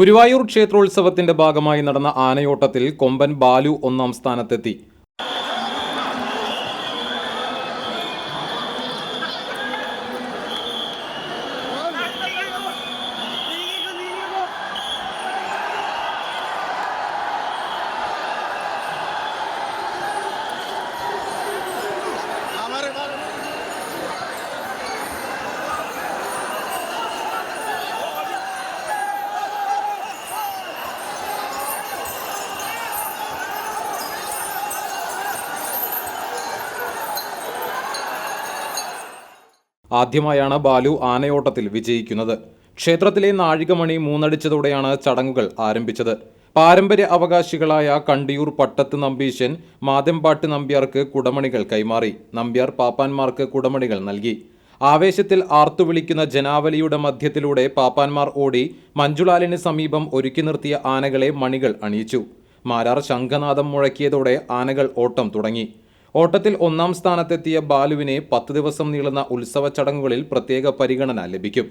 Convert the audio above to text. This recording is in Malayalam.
ഗുരുവായൂർ ക്ഷേത്രോത്സവത്തിന്റെ ഭാഗമായി നടന്ന ആനയോട്ടത്തിൽ കൊമ്പൻ ബാലു ഒന്നാം സ്ഥാനത്തെത്തി. ആദ്യമായാണ് ബാലു ആനയോട്ടത്തിൽ വിജയിക്കുന്നത്. ക്ഷേത്രത്തിലെ നാഴികമണി മൂന്നടിച്ചതോടെയാണ് ചടങ്ങുകൾ ആരംഭിച്ചത്. പാരമ്പര്യ അവകാശികളായ കണ്ടിയൂർ പട്ടത്ത് നമ്പീശൻ മാതമ്പാട്ട് നമ്പ്യാർക്ക് കുടമണികൾ കൈമാറി. നമ്പ്യാർ പാപ്പാന്മാർക്ക് കുടമണികൾ നൽകി. ആവേശത്തിൽ ആർത്തുവിളിക്കുന്ന ജനാവലിയുടെ മധ്യത്തിലൂടെ പാപ്പാന്മാർ ഓടി മഞ്ജുളാലിന് സമീപം ഒരുക്കി നിർത്തിയ ആനകളെ മണികൾ അണിയിച്ചു. മാരാർ ശംഖനാഥം മുഴക്കിയതോടെ ആനകൾ ഓട്ടം തുടങ്ങി. ഓട്ടത്തിൽ ഒന്നാം സ്ഥാനത്തെത്തിയ ബാലുവിനെ പത്ത് ദിവസം നീളുന്ന ഉത്സവ ചടങ്ങുകളിൽ പ്രത്യേക പരിഗണന ലഭിക്കും